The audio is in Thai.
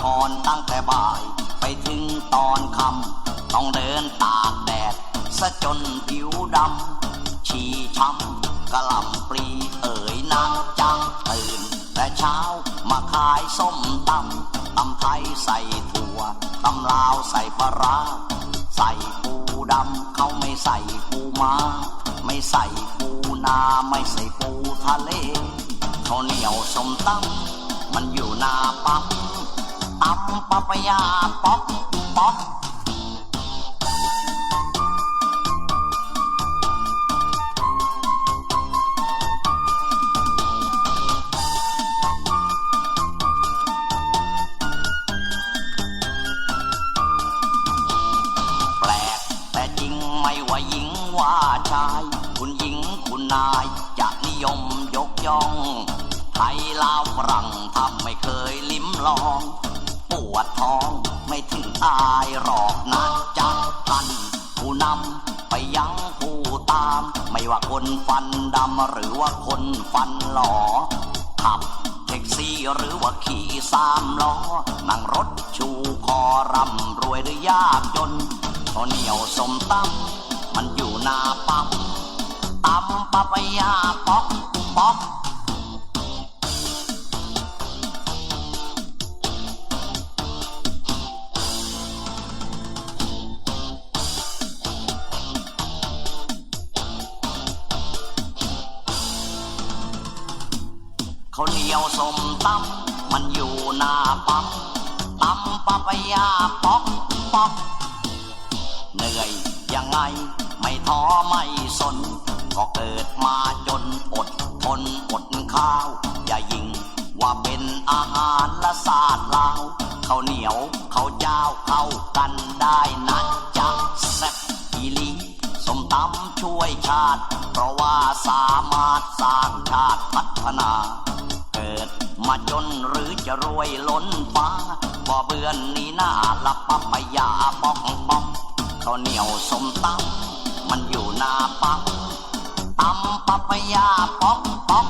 ค้าแม่ขายต้องหาพรตั้งแต่บ่าย ไปถึงตอนค่ำต้องเดินตากแดดซะจนผิวดำชีช้ำกะหล่ำปลีเอ๋ยนางจังตื่น แต่เช้ามาขายส้มตำตำไทยใส่ถั่วตำลาวใส่ปลาร้าใส่ปูดำเขาไม่ใส่ปูม้าไม่ใส่ปูนาไม่ใส่ปูทะเลข้าวเหนียวส้มตำมันอยู่หน้าปั๊ม ตำปะปะยาป๊อกป๊อกแปลกแต่จริงไม่ว่าหญิงว่าชาย คุณหญิงคุณนายจะนิยมยกย่องไทยลาวฝรั่งทำ วดท้องไม่ถึงตายหรอกนะจ๊ะท่านผู้นำไปยังผู้ตาม ไม่ว่าคนฟันดำหรือว่าคนฟันหลอขับแท็กซี่หรือว่าขี่สามล้อ นั่งรถชูคอร่ำรวยหรือยากจนข้าวเหนียวสมตำมันอยู่หน้าปั๊มตำปะปะยาป๊อกป๊อก ข้าวเหนียวสมตำมันอยู่หน้าปั๊มตำปะปะยาป๊อกป๊อกเหนื่อยยังไงไม่ท้อไม่สน ก็เกิดมาจนอดทนอดข้าว อย่ายิงว่าเป็นอาหารละศาสตร์ลาวข้าวเหนียวข้าวเจ้าเข้ากันได้นะจ๊ะแซ่บอีลีสมตำช่วยชาติ เพราะว่าสามารถสร้างชาติพัฒนา เกิด มาจนหรือจะรวยล้นฟ้าบ่เบือนนี้หน้าละปัปะยาป้องป้องข้าวเหนียวสมตำมันอยู่หน้าปั๊มตำปะปะยาป้องป้อง